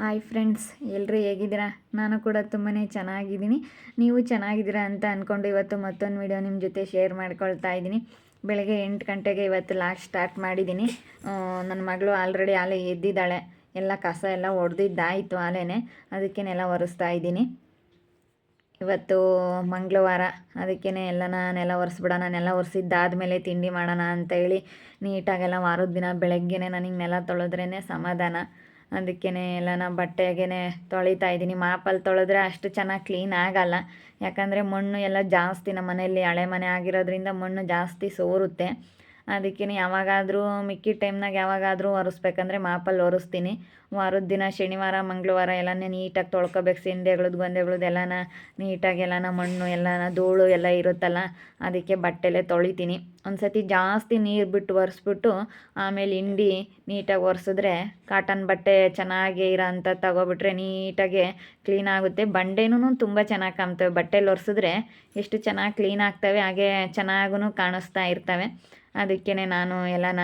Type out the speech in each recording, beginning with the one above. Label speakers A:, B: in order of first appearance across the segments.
A: Hi friends ಎಲ್ಲರೂ ಹೇಗಿದ್ದೀರಾ? ನಾನು ಕೂಡ ತುಂಬಾ ಚೆನ್ನಾಗಿದ್ದೀನಿ. ನೀವು ಚೆನ್ನಾಗಿದ್ದೀರಾ ಅಂತ ಅಂದ್ಕೊಂಡು ಇವತ್ತು ಮತ್ತೊಂದು ವಿಡಿಯೋ ನಿಮ್ಮ ಜೊತೆ ಶೇರ್ ಮಾಡ್ಕೊಳ್ತಾ ಇದ್ದೀನಿ. ಬೆಳಗ್ಗೆ ಎಂಟು ಗಂಟೆಗೆ ಇವತ್ತು ಲಾಸ್ಟ್ ಸ್ಟಾರ್ಟ್ ಮಾಡಿದ್ದೀನಿ. ನನ್ನ ಮಗಳು ಆಲ್ರೆಡಿ ಆಲೆ ಎದ್ದಿದ್ದಾಳೆ. ಎಲ್ಲ ಕಸ ಎಲ್ಲ ಒಡೆದಿದ್ದಾಯಿತು ಆಲೆನೆ. ಅದಕ್ಕೆ ನೆಲ ಒರೆಸ್ತಾ ಇದ್ದೀನಿ. ಇವತ್ತು ಮಂಗಳವಾರ. ಅದಕ್ಕೇ ಎಲ್ಲನ ನೆಲ ಒರೆಸ್ಬಿಡೋಣ, ನೆಲ ಒರೆಸಿದ್ದಾದಮೇಲೆ ತಿಂಡಿ ಮಾಡೋಣ ಅಂತ ಹೇಳಿ ನೀಟಾಗೆಲ್ಲ ವಾರದ ದಿನ ಬೆಳಗ್ಗೆನೇ ನನಗೆ ನೆಲ ತೊಳೆದ್ರೇ ಸಮಾಧಾನ. ಅದಕ್ಕೇ ಎಲ್ಲನ ಬಟ್ಟೆಗೇ ತೊಳಿತಾ ಇದ್ದೀನಿ. ಮಾಪಲ್ಲಿ ತೊಳೆದ್ರೆ ಅಷ್ಟು ಚೆನ್ನಾಗಿ ಕ್ಲೀನ್ ಆಗಲ್ಲ. ಯಾಕಂದರೆ ಮಣ್ಣು ಎಲ್ಲ ಜಾಸ್ತಿ ನಮ್ಮ ಮನೆಯಲ್ಲಿ ಹಳೆ ಮನೆ ಆಗಿರೋದ್ರಿಂದ ಮಣ್ಣು ಜಾಸ್ತಿ ಸೋರುತ್ತೆ. ಅದಕ್ಕೆ ಯಾವಾಗಾದರೂ ಮಿಕ್ಕಿದ ಟೈಮ್ನಾಗ ಯಾವಾಗಾದರೂ ಒರೆಸ್ಬೇಕಂದ್ರೆ ಮಾಪಲ್ಲಿ ಒರೆಸ್ತೀನಿ. ವಾರದ ದಿನ ಶನಿವಾರ, ಮಂಗಳವಾರ ಎಲ್ಲನೇ ನೀಟಾಗಿ ತೊಳ್ಕೊಬೇಕು. ಸಿಂಡೆಗಳದ್ದು ಗೊಂದೆಗಳದ್ದು ಎಲ್ಲನ ನೀಟಾಗಿ ಎಲ್ಲನ ಮಣ್ಣು ಎಲ್ಲನ ಧೂಳು ಎಲ್ಲ ಇರುತ್ತಲ್ಲ, ಅದಕ್ಕೆ ಬಟ್ಟೆಲೆ ತೊಳಿತೀನಿ. ಒಂದು ಸತಿ ಜಾಸ್ತಿ ನೀರು ಬಿಟ್ಟು ಒರೆಸ್ಬಿಟ್ಟು ಆಮೇಲೆ ಹಿಂಡಿ ನೀಟಾಗಿ ಒರೆಸಿದ್ರೆ ಕಾಟನ್ ಬಟ್ಟೆ ಚೆನ್ನಾಗಿ ಇರೋ ಅಂಥ ತಗೊಬಿಟ್ರೆ ನೀಟಾಗೆ ಕ್ಲೀನ್ ಆಗುತ್ತೆ. ಬಂಡೆನೂ ತುಂಬ ಚೆನ್ನಾಗಿ ಕಾಣ್ತವೆ. ಬಟ್ಟೆಲಿ ಒರೆಸಿದ್ರೆ ಎಷ್ಟು ಚೆನ್ನಾಗಿ ಕ್ಲೀನ್ ಆಗ್ತವೆ, ಹಾಗೆ ಚೆನ್ನಾಗೂ ಕಾಣಿಸ್ತಾ ಇರ್ತವೆ. ಅದಕ್ಕೇ ನಾನು ಎಲ್ಲನ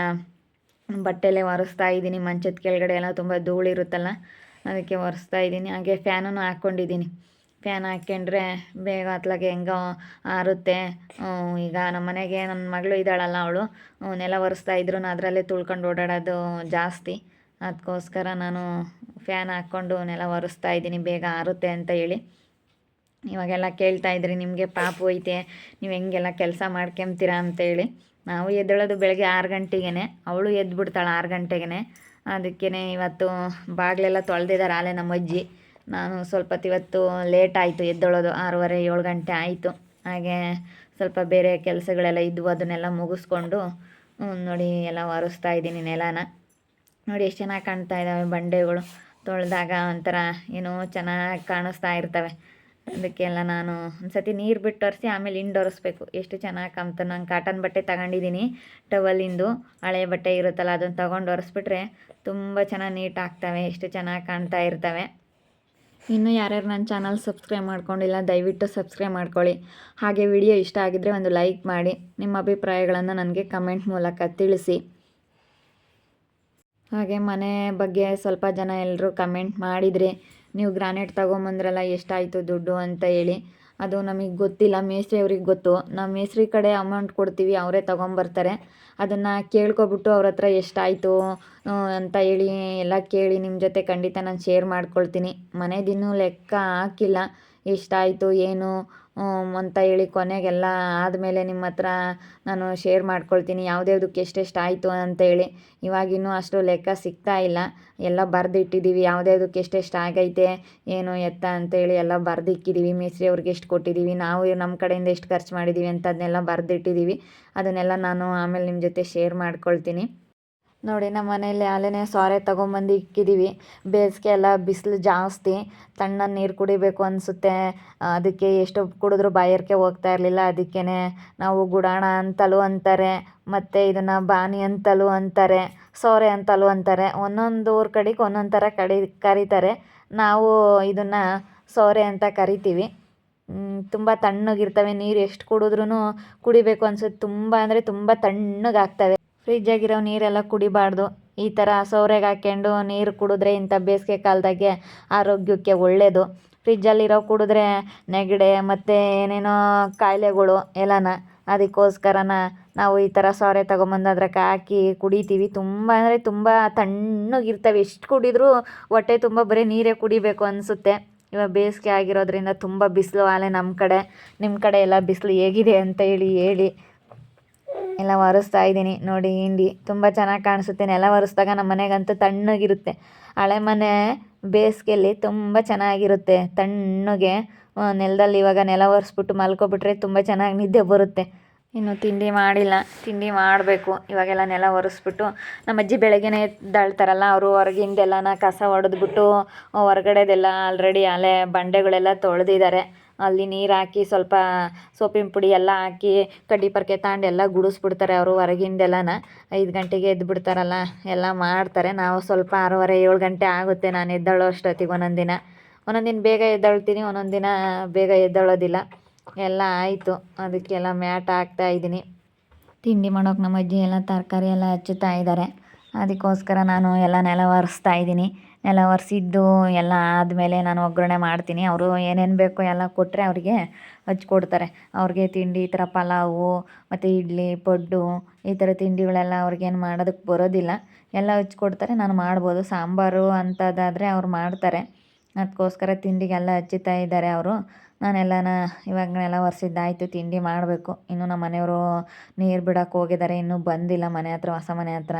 A: ಬಟ್ಟೆಲೆ ಒರೆಸ್ತಾ ಇದ್ದೀನಿ. ಮಂಚದ ಕೆಳಗಡೆ ಎಲ್ಲ ತುಂಬ ಧೂಳಿರುತ್ತಲ್ಲ, ಅದಕ್ಕೆ ಒರೆಸ್ತಾ ಇದ್ದೀನಿ. ಹಾಗೆ ಫ್ಯಾನನ್ನು ಹಾಕ್ಕೊಂಡಿದ್ದೀನಿ. ಫ್ಯಾನ್ ಹಾಕ್ಕೊಂಡ್ರೆ ಬೇಗ ಹತ್ಲಕ್ಕೆ ಹೆಂಗೋ ಆರುತ್ತೆ. ಈಗ ನಮ್ಮ ಮನೆಗೆ ನನ್ನ ಮಗಳು ಇದ್ದಾಳಲ್ಲ ಅವಳು. ನೆಲ ಒರೆಸ್ತಾ ಇದ್ರು ಅದರಲ್ಲೇ ತುಳ್ಕೊಂಡು ಓಡಾಡೋದು ಜಾಸ್ತಿ. ಅದಕ್ಕೋಸ್ಕರ ನಾನು ಫ್ಯಾನ್ ಹಾಕ್ಕೊಂಡು ನೆಲ ಒರೆಸ್ತಾ ಇದ್ದೀನಿ, ಬೇಗ ಆರುತ್ತೆ ಅಂತ ಹೇಳಿ. ಇವಾಗೆಲ್ಲ ಕೇಳ್ತಾ ಇದ್ರಿ, ನಿಮಗೆ ಪಾಪು ಐತೆ, ನೀವು ಹೆಂಗೆಲ್ಲ ಕೆಲಸ ಮಾಡ್ಕೊಂತೀರಾ ಅಂತೇಳಿ ನಾವು ಎದ್ದೇಳೋದು ಬೆಳಗ್ಗೆ ಆರು ಗಂಟೆಗೆ ಅವಳು ಎದ್ದು ಬಿಡ್ತಾಳೆ ಆರು ಗಂಟೆಗೆ ಅದಕ್ಕೇ ಇವತ್ತು ಬಾಗಿಲೆಲ್ಲ ತೊಳೆದಿದ್ದಾರೆ, ಆಲೆ ನಮ್ಮ ಅಜ್ಜಿ ನಾನು ಸ್ವಲ್ಪ ಇವತ್ತು ಲೇಟ್ ಆಯಿತು ಎದ್ದೊಳೋದು ಆರೂವರೆ, ಏಳು ಗಂಟೆ ಆಯಿತು. ಹಾಗೆ ಸ್ವಲ್ಪ ಬೇರೆ ಕೆಲಸಗಳೆಲ್ಲ ಇದ್ವು ಅದನ್ನೆಲ್ಲ ಮುಗಿಸ್ಕೊಂಡು ನೋಡಿ ಎಲ್ಲ ಒರೆಸ್ತಾ ಇದ್ದೀನಿ ನೆಲನ. ನೋಡಿ ಎಷ್ಟು ಚೆನ್ನಾಗಿ ಕಾಣ್ತಾ ಇದ್ದಾವೆ ಬಂಡೆಗಳು. ತೊಳೆದಾಗ ಒಂಥರ ಏನೋ ಚೆನ್ನಾಗಿ ಕಾಣಿಸ್ತಾ ಇರ್ತವೆ. ಅದಕ್ಕೆಲ್ಲ ನಾನು ಒಂದು ಸತಿ ನೀರು ಬಿಟ್ಟು ಒರೆಸಿ ಆಮೇಲೆ ಹಿಂಡು ಒರೆಸ್ಬೇಕು. ಎಷ್ಟು ಚೆನ್ನಾಗಿ ಕಾಣ್ತು, ನಾನು ಕಾಟನ್ ಬಟ್ಟೆ ತಗೊಂಡಿದ್ದೀನಿ ಟವಲಿಂದು ಹಳೆ ಬಟ್ಟೆ ಇರುತ್ತಲ್ಲ ಅದನ್ನು ತೊಗೊಂಡು ಒರೆಸ್ಬಿಟ್ರೆ ತುಂಬ ಚೆನ್ನಾಗಿ ನೀಟ್ ಆಗ್ತವೆ, ಎಷ್ಟು ಚೆನ್ನಾಗಿ ಕಾಣ್ತಾ ಇರ್ತವೆ. ಇನ್ನೂ ಯಾರ್ಯಾರು ನನ್ನ ಚಾನಲ್ ಸಬ್ಸ್ಕ್ರೈಬ್ ಮಾಡ್ಕೊಂಡಿಲ್ಲ, ದಯವಿಟ್ಟು ಸಬ್ಸ್ಕ್ರೈಬ್ ಮಾಡ್ಕೊಳ್ಳಿ. ಹಾಗೆ ವಿಡಿಯೋ ಇಷ್ಟ ಆಗಿದ್ದರೆ ಒಂದು ಲೈಕ್ ಮಾಡಿ. ನಿಮ್ಮ ಅಭಿಪ್ರಾಯಗಳನ್ನು ನನಗೆ ಕಮೆಂಟ್ ಮೂಲಕ ತಿಳಿಸಿ. ಹಾಗೆ ಮನೆ ಬಗ್ಗೆ ಸ್ವಲ್ಪ ಜನ ಎಲ್ಲರೂ ಕಮೆಂಟ್ ಮಾಡಿದರೆ, ನೀವು ಗ್ರಾನೈಟ್ ತೊಗೊಂಬಂದ್ರಲ್ಲ ಎಷ್ಟಾಯಿತು ದುಡ್ಡು ಅಂತ ಹೇಳಿ. ಅದು ನಮಗೆ ಗೊತ್ತಿಲ್ಲ, ಮೇಸ್ತ್ರಿ ಅವ್ರಿಗೆ ಗೊತ್ತು. ನಾವು ಮೇಸ್ತ್ರಿ ಕಡೆ ಅಮೌಂಟ್ ಕೊಡ್ತೀವಿ, ಅವರೇ ತೊಗೊಂಬರ್ತಾರೆ. ಅದನ್ನು ಕೇಳ್ಕೊಬಿಟ್ಟು ಅವ್ರ ಹತ್ರ ಎಷ್ಟಾಯಿತು ಅಂತ ಹೇಳಿ ಎಲ್ಲ ಕೇಳಿ ನಿಮ್ಮ ಜೊತೆ ಖಂಡಿತ ನಾನು ಶೇರ್ ಮಾಡ್ಕೊಳ್ತೀನಿ. ದಿನ ಲೆಕ್ಕ ಹಾಕಿಲ್ಲ, ಎಷ್ಟಾಯಿತು, ಏನು ಅಂತ ಹೇಳಿ ಕೊನೆಗೆಲ್ಲ ಆದಮೇಲೆ ನಿಮ್ಮ ಹತ್ರ ನಾನು ಶೇರ್ ಮಾಡ್ಕೊಳ್ತೀನಿ. ಯಾವುದ್ಯಾವ್ದಕ್ಕೆ ಎಷ್ಟೆಷ್ಟು ಆಯಿತು ಅಂತೇಳಿ ಇವಾಗಿನ್ನೂ ಅಷ್ಟು ಲೆಕ್ಕ ಸಿಗ್ತಾ ಇಲ್ಲ. ಎಲ್ಲ ಬರೆದಿಟ್ಟಿದ್ದೀವಿ ಯಾವುದ್ಯಾವ್ದಕ್ಕೆ ಎಷ್ಟೆಷ್ಟು ಆಗೈತೆ, ಏನು ಎತ್ತ ಅಂತೇಳಿ ಎಲ್ಲ ಬರೆದಿಕ್ಕಿದ್ದೀವಿ ಮೇಸ್ತ್ರಿ ಅವ್ರಿಗೆ ಎಷ್ಟು ಕೊಟ್ಟಿದ್ದೀವಿ ನಾವು ನಮ್ಮ ಕಡೆಯಿಂದ ಎಷ್ಟು ಖರ್ಚು ಮಾಡಿದ್ದೀವಿ ಅಂತ ಅದನ್ನೆಲ್ಲ ಬರೆದಿಟ್ಟಿದ್ದೀವಿ ಅದನ್ನೆಲ್ಲ ನಾನು ಆಮೇಲೆ ನಿಮ್ಮ ಜೊತೆ ಶೇರ್ ಮಾಡ್ಕೊಳ್ತೀನಿ. ನೋಡಿ, ನಮ್ಮ ಮನೆಯಲ್ಲಿ ಆಲೇನೇ ಸೋರೆ ತೊಗೊಂಬಂದು ಇಕ್ಕಿದ್ದೀವಿ ಬೇಸಿಗೆ ಎಲ್ಲ ಬಿಸಿಲು ಜಾಸ್ತಿ ತಣ್ಣ ನೀರು ಕುಡಿಬೇಕು ಅನಿಸುತ್ತೆ. ಅದಕ್ಕೆ ಎಷ್ಟು ಕುಡಿದ್ರೂ ಬಾಯರ್ಕೆ ಹೋಗ್ತಾ ಇರಲಿಲ್ಲ. ಅದಕ್ಕೇ ನಾವು ಗುಡಾಣ ಅಂತಲೂ ಅಂತಾರೆ, ಮತ್ತು ಇದನ್ನು ಬಾನಿ ಅಂತಲೂ ಅಂತಾರೆ, ಸೋರೆ ಅಂತಲೂ ಅಂತಾರೆ. ಒಂದೊಂದು ಊರ ಕಡೆಗೆ ಒಂದೊಂದು ಥರ ಕಡಿ, ಕರೀತಾರೆ. ನಾವು ಇದನ್ನು ಸೋರೆ ಅಂತ ಕರಿತೀವಿ. ತುಂಬ ತಣ್ಣಗಿರ್ತವೆ ನೀರು ಎಷ್ಟು ಕುಡಿದ್ರೂ ಕುಡಿಬೇಕು ಅನ್ಸುತ್ತೆ. ತುಂಬ ಅಂದರೆ ತುಂಬ ತಣ್ಣಗಾಗ್ತವೆ ಫ್ರಿಜ್ಜಾಗಿರೋ ನೀರೆಲ್ಲ ಕುಡಿಬಾರ್ದು. ಈ ಥರ ಸೌರೆಗೆ ಹಾಕ್ಕೊಂಡು ನೀರು ಕುಡಿದ್ರೆ ಇಂಥ ಬೇಸಿಗೆ ಕಾಲದಾಗೆ ಆರೋಗ್ಯಕ್ಕೆ ಒಳ್ಳೆಯದು ಫ್ರಿಜ್ಜಲ್ಲಿರೋ ಕುಡಿದ್ರೆ ನೆಗಡಿ ಮತ್ತು ಏನೇನೋ ಕಾಯಿಲೆಗಳು ಎಲ್ಲನ. ಅದಕ್ಕೋಸ್ಕರನ ನಾವು ಈ ಥರ ಸೌರೆ ತೊಗೊಂಬಂದು ಅದ್ರಕ್ಕೆ ಹಾಕಿ ಕುಡಿತೀವಿ. ತುಂಬ ಅಂದರೆ ತುಂಬ ತಣ್ಣಗಿರ್ತವೆ. ಎಷ್ಟು ಕುಡಿದ್ರೂ ಹೊಟ್ಟೆ ತುಂಬ ಬರೀ ನೀರೇ ಕುಡಿಬೇಕು ಅನಿಸುತ್ತೆ. ಇವಾಗ ಬೇಸಿಗೆ ಆಗಿರೋದ್ರಿಂದ ತುಂಬ ಬಿಸಿಲು ಆಲೆ ನಮ್ಮ ಕಡೆ. ನಿಮ್ಮ ಕಡೆ ಎಲ್ಲ ಬಿಸಿಲು ಹೇಗಿದೆ ಅಂತ ಹೇಳಿ ಹೇಳಿ. ಎಲ್ಲ ಒರೆಸ್ತಾ ಇದ್ದೀನಿ. ನೋಡಿ ಹಿಂಡಿ, ತುಂಬ ಚೆನ್ನಾಗಿ ಕಾಣಿಸುತ್ತೆ ನೆಲ ಒರೆಸ್ದಾಗ ನಮ್ಮ ಮನೆಗಂತೂ ತಣ್ಣಗಿರುತ್ತೆ. ಹಳೆ ಮನೆ ಬೇಸಿಗೆಯಲ್ಲಿ ತುಂಬ ಚೆನ್ನಾಗಿರುತ್ತೆ. ತಣ್ಣಗೆ ನೆಲದಲ್ಲಿ ಇವಾಗ ನೆಲ ಒರೆಸ್ಬಿಟ್ಟು ಮಲ್ಕೊಬಿಟ್ರೆ ತುಂಬ ಚೆನ್ನಾಗಿ ನಿದ್ದೆ ಬರುತ್ತೆ. ಇನ್ನು ತಿಂಡಿ ಮಾಡಿಲ್ಲ. ತಿಂಡಿ ಮಾಡಬೇಕು. ಇವಾಗೆಲ್ಲ ನೆಲ ಒರೆಸ್ಬಿಟ್ಟು ನಮ್ಮ ಅಜ್ಜಿ ಬೆಳಗ್ಗೆನೇ ದಾಳ್ತಾರಲ್ಲ ಅವರು ಹೊರಗಿಂದೆಲ್ಲನ ಕಸ ಹೊಡೆದ್ಬಿಟ್ಟು ಹೊರಗಡೆದೆಲ್ಲ ಆಲ್ರೆಡಿ ಅಲೆ ಬಂಡೆಗಳೆಲ್ಲ ತೊಳೆದಿದ್ದಾರೆ. ಅಲ್ಲಿ ನೀರು ಹಾಕಿ ಸ್ವಲ್ಪ ಸೋಪಿನ ಪುಡಿ ಎಲ್ಲ ಹಾಕಿ ಕಡ್ಡಿ ಪರ್ಕೆ ತಗೊಂಡು ಎಲ್ಲ ಗುಡಿಸ್ಬಿಡ್ತಾರೆ ಅವರು ಹೊರಗಿಂದೆಲ್ಲನ. ಐದು ಗಂಟೆಗೆ ಎದ್ದು ಬಿಡ್ತಾರಲ್ಲ, ಎಲ್ಲ ಮಾಡ್ತಾರೆ. ನಾವು ಸ್ವಲ್ಪ ಆರೂವರೆ, ಏಳು ಗಂಟೆ ಆಗುತ್ತೆ ನಾನು ಎದ್ದೇಳೋ ಅಷ್ಟೊತ್ತಿಗೆ ಒಂದೊಂದು ದಿನ. ಒಂದೊಂದು ದಿನ ಬೇಗ ಎದ್ದೇಳ್ತೀನಿ, ಒಂದೊಂದು ದಿನ ಬೇಗ ಎದ್ದೇಳೋದಿಲ್ಲ. ಎಲ್ಲ ಆಯಿತು, ಅದಕ್ಕೆಲ್ಲ ಮ್ಯಾಟ್ ಹಾಕ್ತಾ ಇದ್ದೀನಿ. ತಿಂಡಿ ಮಾಡೋಕೆ ನಮ್ಮ ಅಜ್ಜಿ ಎಲ್ಲ ತರಕಾರಿ ಎಲ್ಲ ಹಚ್ಚುತ್ತಾ ಇದ್ದಾರೆ. ಅದಕ್ಕೋಸ್ಕರ ನಾನು ಎಲ್ಲ ನೆಲ ಒರೆಸ್ತಾ ಇದ್ದೀನಿ. ನೆಲ ಒರೆಸಿದ್ದು ಎಲ್ಲ ಆದಮೇಲೆ ನಾನು ಒಗ್ಗರಣೆ ಮಾಡ್ತೀನಿ. ಅವರು ಏನೇನು ಬೇಕೋ ಎಲ್ಲ ಕೊಟ್ಟರೆ ಅವ್ರಿಗೆ ಹಚ್ಕೊಡ್ತಾರೆ ಅವ್ರಿಗೆ ತಿಂಡಿ, ಈ ಥರ ಪಲಾವು, ಮತ್ತು ಇಡ್ಲಿ, ಪಡ್ಡು, ಈ ಥರ ತಿಂಡಿಗಳೆಲ್ಲ ಅವ್ರಿಗೇನು ಮಾಡೋದಕ್ಕೆ ಬರೋದಿಲ್ಲ. ಎಲ್ಲ ಹಚ್ಕೊಡ್ತಾರೆ ನಾನು ಮಾಡ್ಬೋದು. ಸಾಂಬಾರು ಅಂಥದ್ದಾದರೆ ಅವ್ರು ಮಾಡ್ತಾರೆ. ಅದಕ್ಕೋಸ್ಕರ ತಿಂಡಿಗೆಲ್ಲ ಹಚ್ಚುತ್ತಾ ಇದ್ದಾರೆ ಅವರು. ನಾನೆಲ್ಲನ ಇವಾಗನೆಲ್ಲ ಒರೆಸಿದ್ದಾಯಿತು. ತಿಂಡಿ ಮಾಡಬೇಕು. ಇನ್ನು ನಮ್ಮ ಮನೆಯವರು ನೀರು ಬಿಡೋಕೆ ಹೋಗಿದ್ದಾರೆ. ಇನ್ನೂ ಬಂದಿಲ್ಲ ಮನೆ ಹತ್ರ, ಹೊಸ ಮನೆ ಹತ್ರ.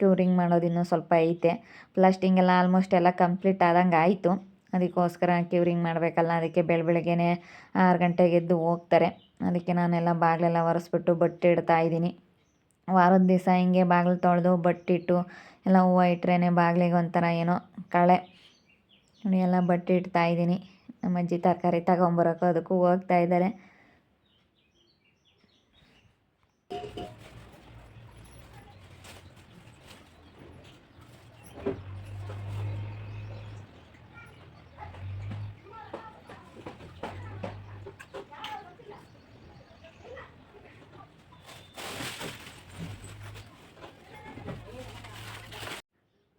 A: ಕ್ಯೂರಿಂಗ್ ಮಾಡೋದು ಇನ್ನೂ ಸ್ವಲ್ಪ ಐತೆ. ಪ್ಲಾಸ್ಟಿಂಗ್ ಎಲ್ಲ ಆಲ್ಮೋಸ್ಟ್ ಎಲ್ಲ ಕಂಪ್ಲೀಟ್ ಆದಂಗೆ ಆಯಿತು. ಅದಕ್ಕೋಸ್ಕರ ಕ್ಯೂರಿಂಗ್ ಮಾಡಬೇಕಲ್ಲ, ಅದಕ್ಕೆ ಬೆಳ ಬೆಳಗ್ಗೆನೇ ಆರು ಗಂಟೆಗೆ ಎದ್ದು ಹೋಗ್ತಾರೆ. ಅದಕ್ಕೆ ನಾನೆಲ್ಲ ಬಾಗಿಲೆಲ್ಲ ಒರೆಸ್ಬಿಟ್ಟು ಬಟ್ಟೆ ಇಡ್ತಾ ಇದ್ದೀನಿ. ವಾರದ ದಿವಸ ಹಿಂಗೆ ಬಾಗಿಲು ತೊಳೆದು ಬಟ್ಟಿಟ್ಟು ಎಲ್ಲ ಹೂವು ಇಟ್ರೇ ಬಾಗಿಲಿಗೆ ಒಂಥರ ಏನೋ ಕಳೆ ನೋಡಿ ಎಲ್ಲ ಬಟ್ಟೆ ಇಡ್ತಾ ಇದ್ದೀನಿ. ನಮ್ಮ ಅಜ್ಜಿ ತರಕಾರಿ ತಗೊಂಬರೋಕ್ಕೂ ಅದಕ್ಕೂ ಹೋಗ್ತಾ ಇದ್ದಾರೆ.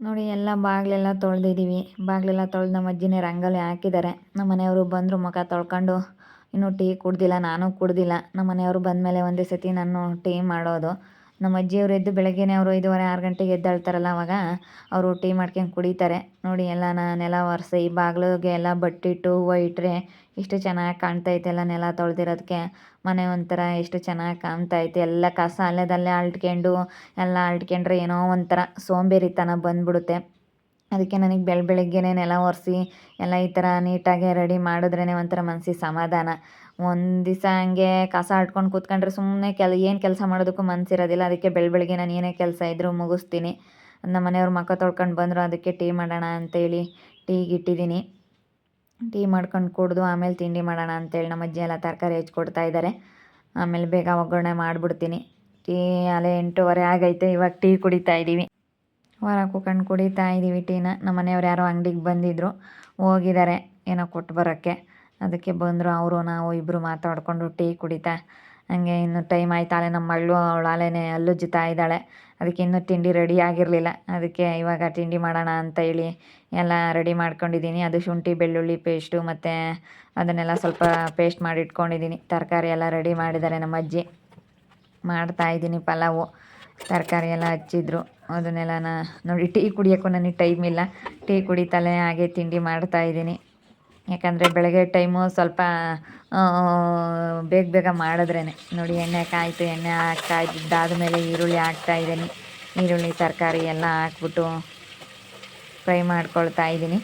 A: ನೋಡಿ, ಎಲ್ಲ ಬಾಗಿಲೆಲ್ಲ ತೊಳೆದಿದ್ದೀವಿ. ಬಾಗಿಲೆಲ್ಲ ತೊಳೆದು ನಮ್ಮ ಅಜ್ಜಿನೇ ರಂಗೋಲಿ ಹಾಕಿದ್ದಾರೆ. ನಮ್ಮ ಮನೆಯವರು ಬಂದರು ಮುಖ ತೊಳ್ಕೊಂಡು, ಇನ್ನೂ ಟೀ ಕುಡ್ದಿಲ್ಲ, ನಾನು ಕುಡ್ದಿಲ್ಲ. ನಮ್ಮ ಮನೆಯವರು ಬಂದಮೇಲೆ ಒಂದೇ ಸತಿ ನಾನು ಟೀ ಮಾಡೋದು. ನಮ್ಮ ಅಜ್ಜಿಯವರು ಎದ್ದು ಬೆಳಗ್ಗೆನೇ ಅವರು ಐದುವರೆ, ಆರು ಗಂಟೆಗೆ ಎದ್ದೇಳ್ತಾರಲ್ಲ ಅವಾಗ ಅವರು ಟೀ ಮಾಡ್ಕೊಂಡು ಕುಡಿತಾರೆ. ನೋಡಿ ಎಲ್ಲ ನೆಲ ಒರೆಸಿ, ಬಾಗಿಲಿಗೆ ಎಲ್ಲ ಬಟ್ಟಿಟ್ಟು, ಹೂವು ಇಟ್ಟರೆ ಎಷ್ಟು ಚೆನ್ನಾಗಿ ಕಾಣ್ತೈತೆ ಎಲ್ಲ ನೆಲ ತೊಳೆದಿರೋದಕ್ಕೆ. ಮನೆ ಒಂಥರ ಎಷ್ಟು ಚೆನ್ನಾಗಿ ಕಾಣ್ತೈತೆ ಎಲ್ಲ ಕಸ ಅಲ್ಲೇದಲ್ಲೇ ಅಲ್ಟ್ಕೊಂಡು, ಎಲ್ಲ ಅಲ್ಟ್ಕೊಂಡ್ರೆ ಏನೋ ಒಂಥರ ಸೋಂಬೇರಿತನ ಬಂದ್ಬಿಡುತ್ತೆ. ಅದಕ್ಕೆ ನನಗೆ ಬೆಳ, ಬೆಳಗ್ಗೆನೇ ನೆಲ ಒರೆಸಿ, ಎಲ್ಲ ಈ ಥರ ನೀಟಾಗಿ ರೆಡಿ ಮಾಡಿದ್ರೇ ಒಂಥರ ಮನಸ್ಸಿಗೆ ಸಮಾಧಾನ. ಒಂದು ದಿವಸ ಹಂಗೆ ಕಸ ಆಡ್ಕೊಂಡು ಕೂತ್ಕೊಂಡ್ರೆ ಸುಮ್ಮನೆ ಕೆಲ, ಏನು ಕೆಲಸ ಮಾಡೋದಕ್ಕೂ ಮನಸ್ಸಿರೋದಿಲ್ಲ ಅದಕ್ಕೆ ಬೆಳ, ಬೆಳಗ್ಗೆ ನಾನು ಏನೇ ಕೆಲಸ ಇದ್ದರೂ ಮುಗಿಸ್ತೀನಿ. ನಮ್ಮ ಮನೆಯವ್ರು ಮಕ್ಕ ತೊಳ್ಕೊಂಡು ಬಂದರು, ಅದಕ್ಕೆ ಟೀ ಮಾಡೋಣ ಅಂತೇಳಿ ಟೀಗೆ ಇಟ್ಟಿದ್ದೀನಿ ಟೀ ಮಾಡ್ಕೊಂಡು ಕುಡಿದು ಆಮೇಲೆ ತಿಂಡಿ ಮಾಡೋಣ ಅಂತೇಳಿ ನಮ್ಮ ಅಜ್ಜಿ ಎಲ್ಲ ತರಕಾರಿ ಹೆಚ್ಚಿಕೊಡ್ತಾ ಇದ್ದಾರೆ ಆಮೇಲೆ ಬೇಗ ಒಗ್ಗರಣೆ ಮಾಡಿಬಿಡ್ತೀನಿ. ಟೀ ಅಲ್ಲೇ ಎಂಟೂವರೆ ಆಗೈತೆ, ಇವಾಗ ಟೀ ಕುಡಿತಾ ಇದ್ದೀವಿ ಹೊರ ಕೂತ್ಕೊಂಡು ಕುಡಿತಾ ಇದ್ದೀವಿ ಟೀನ. ನಮ್ಮ ಮನೆಯವ್ರು ಯಾರೋ ಅಂಗಡಿಗೆ ಬಂದಿದ್ರು. ಹೋಗಿದ್ದಾರೆ ಏನೋ ಕೊಟ್ಟು ಬರೋಕ್ಕೆ. ಅದಕ್ಕೆ ಬಂದರು ಅವರು, ನಾವು ಇಬ್ಬರು ಮಾತಾಡಿಕೊಂಡು ಟೀ ಕುಡಿತಾ. ಹಂಗೆ ಇನ್ನು ಟೈಮ್ ಆಯ್ತಾಳೆ ನಮ್ಮ ಅಳ್ಳು ಅವಳು ಅಲ್ಲೇ ಜಿತಾ ಇದ್ದಾಳೆ. ಅದಕ್ಕೆ ಇನ್ನೂ ತಿಂಡಿ ರೆಡಿ ಆಗಿರಲಿಲ್ಲ. ಅದಕ್ಕೆ ಇವಾಗ ತಿಂಡಿ ಮಾಡೋಣ ಅಂತ ಹೇಳಿ ಎಲ್ಲ ರೆಡಿ ಮಾಡ್ಕೊಂಡಿದ್ದೀನಿ. ಅದು ಶುಂಠಿ, ಬೆಳ್ಳುಳ್ಳಿ ಪೇಸ್ಟು ಮತ್ತು ಅದನ್ನೆಲ್ಲ ಸ್ವಲ್ಪ ಪೇಸ್ಟ್ ಮಾಡಿ ಇಟ್ಕೊಂಡಿದ್ದೀನಿ ತರಕಾರಿ ಎಲ್ಲ ರೆಡಿ ಮಾಡಿದ್ದಾರೆ ನಮ್ಮ ಅಜ್ಜಿ. ಮಾಡ್ತಾಯಿದ್ದೀನಿ ಪಲಾವು. ತರಕಾರಿ ಎಲ್ಲ ಹಚ್ಚಿದ್ರು. ಅದನ್ನೆಲ್ಲ ನೋಡಿ, ಟೀ ಕುಡಿಯೋಕ್ಕೂ ನನಗೆ ಟೈಮ್ ಇಲ್ಲ. ಟೀ ಕುಡಿತಲೇ ಹಾಗೆ ತಿಂಡಿ ಮಾಡ್ತಾ ಇದ್ದೀನಿ. ಯಾಕಂದರೆ ಬೆಳಗ್ಗೆ ಟೈಮು ಸ್ವಲ್ಪ ಬೇಗ ಬೇಗ ಮಾಡಿದ್ರೇ ನೋಡಿ, ಎಣ್ಣೆ ಕಾಯಿತು, ಎಣ್ಣೆ ಕಾಯ್ದಿದ್ದಾದಮೇಲೆ ಈರುಳ್ಳಿ ಹಾಕ್ತಾ ಇದ್ದೀನಿ. ಈರುಳ್ಳಿ, ತರಕಾರಿ ಎಲ್ಲ ಹಾಕ್ಬಿಟ್ಟು ಫ್ರೈ ಮಾಡ್ಕೊಳ್ತಾ ಇದ್ದೀನಿ.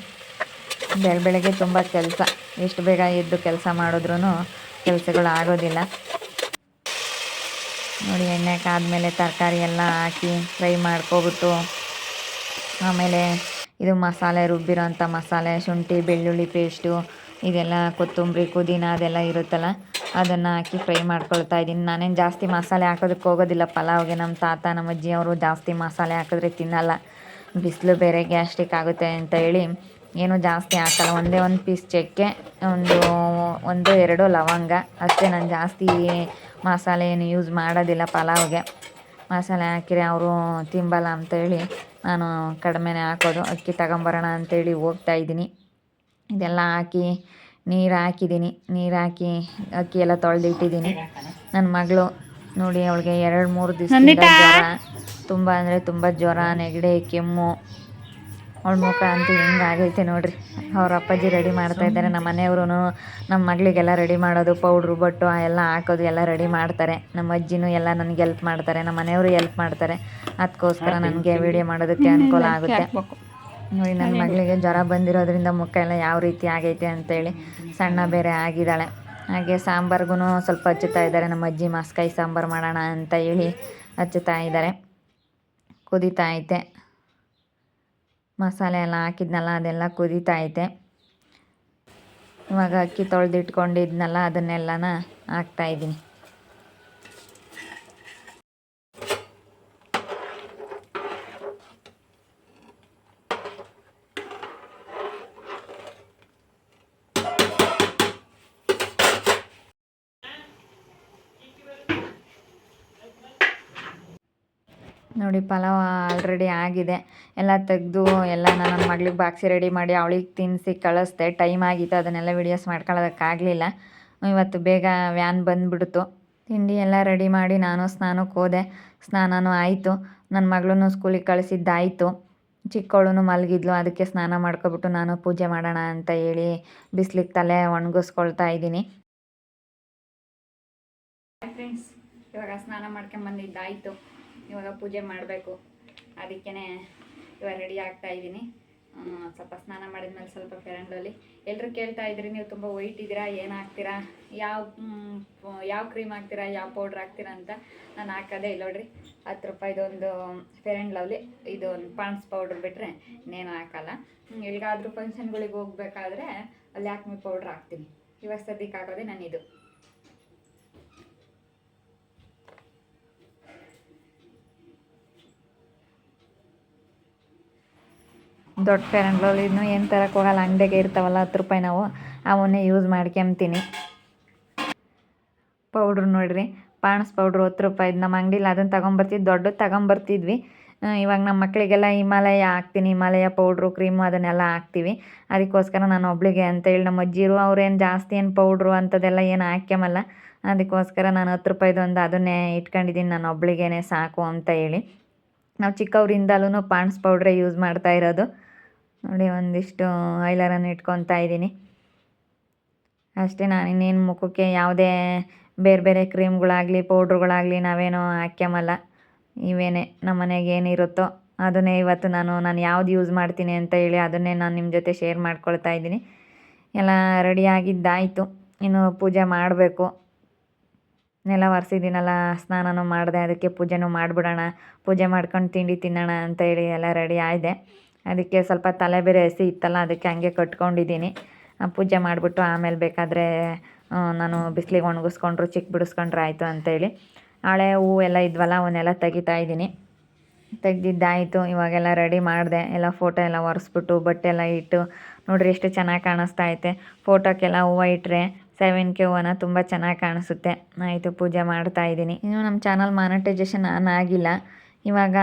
A: ಬೆಳ, ಬೆಳಗ್ಗೆ ತುಂಬ ಕೆಲಸ. ಎಷ್ಟು ಬೇಗ ಎದ್ದು ಕೆಲಸ ಮಾಡಿದ್ರೂ ಕೆಲಸಗಳು ಆಗೋದಿಲ್ಲ. ನೋಡಿ, ಎಣ್ಣೆ ಕಾದ್ಮೇಲೆ ತರಕಾರಿ ಎಲ್ಲ ಹಾಕಿ ಫ್ರೈ ಮಾಡ್ಕೊಬಿಟ್ಟು, ಆಮೇಲೆ ಇದು ಮಸಾಲೆ ರುಬ್ಬಿರೋ ಅಂಥ ಮಸಾಲೆ, ಶುಂಠಿ, ಬೆಳ್ಳುಳ್ಳಿ ಪೇಸ್ಟು, ಇದೆಲ್ಲ ಕೊತ್ತಂಬರಿ, ಪುದೀನ ಅದೆಲ್ಲ ಇರುತ್ತಲ್ಲ, ಅದನ್ನು ಹಾಕಿ ಫ್ರೈ ಮಾಡ್ಕೊಳ್ತಾ ಇದ್ದೀನಿ. ನಾನೇನು ಜಾಸ್ತಿ ಮಸಾಲೆ ಹಾಕೋದಕ್ಕೆ ಹೋಗೋದಿಲ್ಲ. ಪಲಾವ್ಗೆ ನಮ್ಮ ತಾತ, ನಮ್ಮ ಅಜ್ಜಿ ಅವರು ಜಾಸ್ತಿ ಮಸಾಲೆ ಹಾಕಿದ್ರೆ ತಿನ್ನಲ್ಲ. ಬಿಸಿಲು ಬೇರೆ ಗ್ಯಾಸ್ಟ್ರಿಕ್ ಆಗುತ್ತೆ ಅಂತ ಹೇಳಿ ಏನು ಜಾಸ್ತಿ ಹಾಕಲ್ಲ. ಒಂದೇ ಒಂದು ಪೀಸ್ ಚಕ್ಕೆ, ಒಂದು ಒಂದು, ಎರಡು ಲವಂಗ, ಅಷ್ಟೇ. ನಾನು ಜಾಸ್ತಿ ಮಸಾಲೆ ಏನು ಯೂಸ್ ಮಾಡೋದಿಲ್ಲ ಪಲಾವ್ಗೆ. ಮಸಾಲೆ ಹಾಕಿದ್ರೆ ಅವರು ತಿಂಬಲ್ಲ ಅಂತೇಳಿ ನಾನು ಕಡಿಮೆನೇ ಹಾಕೋದು. ಅಕ್ಕಿ ತಗೊಂಬರೋಣ ಅಂತೇಳಿ ಹೋಗ್ತಾ ಇದ್ದೀನಿ. ಇದೆಲ್ಲ ಹಾಕಿ ನೀರು ಹಾಕಿದ್ದೀನಿ. ನೀರು ಹಾಕಿ ಅಕ್ಕಿ ಎಲ್ಲ ತೊಳೆದಿಟ್ಟಿದ್ದೀನಿ. ನನ್ನ ಮಗಳು ನೋಡಿ ಅವಳಿಗೆ ಎರಡು ಮೂರು ದಿವಸ ಜ್ವರ. ತುಂಬ ಅಂದರೆ ತುಂಬ ಜ್ವರ ನೆಗಡಿ ಕೆಮ್ಮು. ಅವಳ ಮುಖ ಅಂತೂ ಹಿಂಗಾಗೈತೆ ನೋಡ್ರಿ. ಅವ್ರ ಅಪ್ಪಾಜಿ ರೆಡಿ ಮಾಡ್ತಾ ಇದ್ದಾರೆ. ನಮ್ಮ ಮನೆಯವ್ರೂ ನಮ್ಮ ಮಗಳಿಗೆಲ್ಲ ರೆಡಿ ಮಾಡೋದು ಪೌಡ್ರು ಬಟ್ಟು ಎಲ್ಲ ಹಾಕೋದು ಎಲ್ಲ ರೆಡಿ ಮಾಡ್ತಾರೆ. ನಮ್ಮ ಅಜ್ಜಿನೂ ಎಲ್ಲ ನನಗೆ ಎಲ್ಪ್ ಮಾಡ್ತಾರೆ. ನಮ್ಮ ಮನೆಯವರು ಎಲ್ಪ್ ಮಾಡ್ತಾರೆ. ಅದಕ್ಕೋಸ್ಕರ ನನಗೆ ವಿಡಿಯೋ ಮಾಡೋದಕ್ಕೆ ಅನುಕೂಲ ಆಗುತ್ತೆ. ನೋಡಿ ನನ್ನ ಮಗಳಿಗೆ ಜ್ವರ ಬಂದಿರೋದ್ರಿಂದ ಮುಖ ಎಲ್ಲ ಯಾವ ರೀತಿ ಆಗೈತೆ ಅಂತೇಳಿ ಸಣ್ಣ ಬೇರೆ ಆಗಿದ್ದಾಳೆ. ಹಾಗೆ ಸಾಂಬಾರ್ಗೂ ಸ್ವಲ್ಪ ಹಚ್ಚುತ್ತಾ ಇದ್ದಾರೆ. ನಮ್ಮ ಅಜ್ಜಿ ಮಸ್ಕಾಯಿ ಸಾಂಬಾರು ಮಾಡೋಣ ಅಂತ ಹೇಳಿ ಹಚ್ಚುತ್ತಾ ಇದ್ದಾರೆ. ಕುದೀತಾ ಐತೆ. ಮಸಾಲೆ ಎಲ್ಲ ಹಾಕಿದ್ನಲ್ಲ ಅದೆಲ್ಲ ಕುದೀತಾ ಐತೆ ಇವಾಗ ಅಕ್ಕಿ ತೊಳೆದಿಟ್ಕೊಂಡಿದ್ನಲ್ಲ ಅದನ್ನೆಲ್ಲನ ಹಾಕ್ತಾಯಿದ್ದೀನಿ ನೋಡಿ ಪಲಾವ್ ಆಲ್ರೆಡಿ ಆಗಿದೆ. ಎಲ್ಲ ತೆಗೆದು ಎಲ್ಲ ನನ್ನ ಮಗಳಿಗೆ ಬಾಕ್ಸಿ ರೆಡಿ ಮಾಡಿ ಅವಳಿಗೆ ತಿನ್ನಿಸಿ ಕಳಿಸ್ದೆ. ಟೈಮ್ ಆಗಿತ್ತು, ಅದನ್ನೆಲ್ಲ ವೀಡಿಯೋಸ್ ಮಾಡ್ಕೊಳ್ಳೋದಕ್ಕಾಗಲಿಲ್ಲ. ಇವತ್ತು ಬೇಗ ವ್ಯಾನ್ ಬಂದುಬಿಡ್ತು. ತಿಂಡಿ ಎಲ್ಲ ರೆಡಿ ಮಾಡಿ ನಾನು ಸ್ನಾನಕ್ಕೆ ಹೋದೆ. ಸ್ನಾನನೂ ಆಯಿತು. ನನ್ನ ಮಗಳನ್ನೂ ಸ್ಕೂಲಿಗೆ ಕಳಿಸಿದ್ದಾಯಿತು. ಚಿಕ್ಕವಳು ಮಲಗಿದ್ಲು, ಅದಕ್ಕೆ ಸ್ನಾನ ಮಾಡ್ಕೊಬಿಟ್ಟು ನಾನು ಪೂಜೆ ಮಾಡೋಣ ಅಂತ ಹೇಳಿ ಬಿಸಿಲಿಗೆ ತಲೆ ಒಣಗಿಸ್ಕೊಳ್ತಾ ಇದ್ದೀನಿ. ಫ್ರೆಂಡ್ಸ್ ಇವಾಗ ಸ್ನಾನ ಮಾಡ್ಕೊಂಬಂದಿದ್ದಾಯಿತು. ಇವಾಗ ಪೂಜೆ ಮಾಡಬೇಕು. ಅದಕ್ಕೇ ಇವಾಗ ರೆಡಿ ಆಗ್ತಾ ಇದ್ದೀನಿ. ಸ್ವಲ್ಪ ಸ್ನಾನ ಮಾಡಿದ್ಮೇಲೆ ಸ್ವಲ್ಪ ಫೆರಂಡಲ್ಲಿ ಎಲ್ಲರೂ ಕೇಳ್ತಾ ಇದ್ರಿ, ನೀವು ತುಂಬ ವೈಟ್ ಇದ್ದೀರಾ, ಏನು ಹಾಕ್ತೀರಾ, ಯಾವ ಯಾವ ಕ್ರೀಮ್ ಹಾಕ್ತೀರಾ, ಯಾವ ಪೌಡ್ರ್ ಹಾಕ್ತೀರಾ ಅಂತ ನಾನು ಹಾಕೋದೇ ಇಲ್ಲ ನೋಡ್ರಿ. ಹತ್ತು ರೂಪಾಯಿದೊಂದು ಫೇರ್ ಆ್ಯಂಡ್ ಲವ್ಲಿ ಇದು ಒಂದು ಪಾಂಡ್ಸ್ ಪೌಡ್ರ್ ಬಿಟ್ಟರೆ ಇನ್ನೇನು ಹಾಕಲ್ಲ. ಎಲ್ಲಿಗಾದ್ರೂ ಫಂಕ್ಷನ್ಗಳಿಗೆ ಹೋಗ್ಬೇಕಾದ್ರೆ ಅಲ್ಲಿ ಲ್ಯಾಕ್ಮಿ ಪೌಡ್ರ್ ಹಾಕ್ತೀನಿ. ಇವಾಗ ಸದ್ಯಕ್ಕೆ ಹಾಕೋದೇ ನಾನು ಇದು ದೊಡ್ಡ ಫೇರ್ ಇನ್ನೂ ಏನು ತರಕ್ಕೆ ಹೋಗಲ್ಲ ಅಂಗಡಿಗೆ ಇರ್ತಾವಲ್ಲ ಹತ್ತು ರೂಪಾಯಿ ನಾವು, ಅವನ್ನೇ ಯೂಸ್ ಮಾಡ್ಕೊಂತೀನಿ. ಪೌಡ್ರ್ ನೋಡಿರಿ, ಪಾಣಸ್ ಪೌಡ್ರು ಹತ್ತು ರೂಪಾಯಿದು, ನಮ್ಮ ಅಂಗಡಿಲಿ ಅದನ್ನು ತಗೊಂಬರ್ತಿದ್ದು ದೊಡ್ಡದು ತಗೊಂಬರ್ತಿದ್ವಿ. ಇವಾಗ ನಮ್ಮ ಮಕ್ಕಳಿಗೆಲ್ಲ ಹಿಮಾಲಯ ಹಾಕ್ತೀನಿ, ಹಿಮಾಲಯ ಪೌಡ್ರು, ಕ್ರೀಮು ಅದನ್ನೆಲ್ಲ ಹಾಕ್ತೀವಿ. ಅದಕ್ಕೋಸ್ಕರ ನಾನು ಒಬ್ಳಿಗೆ ಅಂತೇಳಿ ನಮ್ಮ ಅಜ್ಜಿರು ಅವ್ರೇನು ಜಾಸ್ತಿ ಏನು ಪೌಡ್ರು ಅಂಥದ್ದೆಲ್ಲ ಏನು ಹಾಕ್ಯಮಲ್ಲ, ಅದಕ್ಕೋಸ್ಕರ ನಾನು ಹತ್ತು ರೂಪಾಯಿದು ಒಂದು ಅದನ್ನೇ ಇಟ್ಕೊಂಡಿದ್ದೀನಿ ನಾನು ಒಬ್ಳಿಗೇನೆ ಸಾಕು ಅಂತ ಹೇಳಿ. ನಾವು ಚಿಕ್ಕವರಿಂದಲೂ ಪಾಂಡ್ಸ್ ಪೌಡ್ರೇ ಯೂಸ್ ಮಾಡ್ತಾ ಇರೋದು. ನೋಡಿ ಒಂದಿಷ್ಟು ಐಲರನ್ನು ಇಟ್ಕೊತಾ ಇದ್ದೀನಿ. ಅಷ್ಟೇ ನಾನು ಇನ್ನೇನು ಮುಖಕ್ಕೆ ಯಾವುದೇ ಬೇರೆ ಬೇರೆ ಕ್ರೀಮ್ಗಳಾಗಲಿ, ಪೌಡ್ರುಗಳಾಗಲಿ ನಾವೇನೋ ಹಾಕ್ಯಮಲ್ಲ. ಇವೇನೆ ನಮ್ಮ ಮನೆಗೆ ಏನಿರುತ್ತೋ ಅದನ್ನೇ ಇವತ್ತು ನಾನು ನಾನು ಯಾವ್ದು ಯೂಸ್ ಮಾಡ್ತೀನಿ ಅಂತ ಹೇಳಿ ಅದನ್ನೇ ನಾನು ನಿಮ್ಮ ಜೊತೆ ಶೇರ್ ಮಾಡ್ಕೊಳ್ತಾ ಇದ್ದೀನಿ. ಎಲ್ಲ ರೆಡಿಯಾಗಿದ್ದಾಯಿತು ಇನ್ನು ಪೂಜೆ ಮಾಡಬೇಕು. ನೆಲ ಒರೆಸಿದ್ದೀನಲ್ಲ, ಸ್ನಾನನೂ ಮಾಡಿದೆ, ಅದಕ್ಕೆ ಪೂಜೆನೂ ಮಾಡಿಬಿಡೋಣ. ಪೂಜೆ ಮಾಡ್ಕೊಂಡು ತಿಂಡಿ ತಿನ್ನೋಣ ಅಂತ ಹೇಳಿ ಎಲ್ಲ ರೆಡಿ ಆಗಿದೆ ಅದಕ್ಕೆ ಸ್ವಲ್ಪ ತಲೆ ಬೇರೆ ಹಸಿ ಇತ್ತಲ್ಲ, ಅದಕ್ಕೆ ಹಂಗೆ ಕಟ್ಕೊಂಡಿದ್ದೀನಿ. ಪೂಜೆ ಮಾಡಿಬಿಟ್ಟು ಆಮೇಲೆ ಬೇಕಾದರೆ ನಾನು ಬಿಸಿಲಿಗೆ ಒಣಗಿಸ್ಕೊಂಡ್ರು, ಚಿಕ್ಕ ಬಿಡಿಸ್ಕೊಂಡ್ರೆ ಆಯಿತು ಅಂತೇಳಿ ಹಳೆ. ಹೂವು ಎಲ್ಲ ಇದ್ವಲ್ಲ, ಅವನ್ನೆಲ್ಲ ತೆಗಿತಾ ಇದ್ದೀನಿ. ತೆಗ್ದಿದ್ದಾಯಿತು, ಇವಾಗೆಲ್ಲ ರೆಡಿ ಮಾಡಿದೆ. ಎಲ್ಲ ಫೋಟೋ ಎಲ್ಲ ಒರೆಸ್ಬಿಟ್ಟು, ಬಟ್ಟೆ ಎಲ್ಲ ಇಟ್ಟು, ನೋಡ್ರಿ ಎಷ್ಟು ಚೆನ್ನಾಗಿ ಕಾಣಿಸ್ತಾ ಐತೆ. ಫೋಟೋಕ್ಕೆಲ್ಲ ಹೂವು ಇಟ್ಟರೆ ಸೆವೆನ್ಗೆ ಹೂವನ ತುಂಬ ಚೆನ್ನಾಗಿ ಕಾಣಿಸುತ್ತೆ. ಆಯಿತು, ಪೂಜೆ ಮಾಡ್ತಾ ಇದ್ದೀನಿ. ಇನ್ನು ನಮ್ಮ ಚಾನಲ್ ಮಾನಿಟೈಸೇಷನ್ ಆನ್ ಆಗಿಲ್ಲ. ಇವಾಗ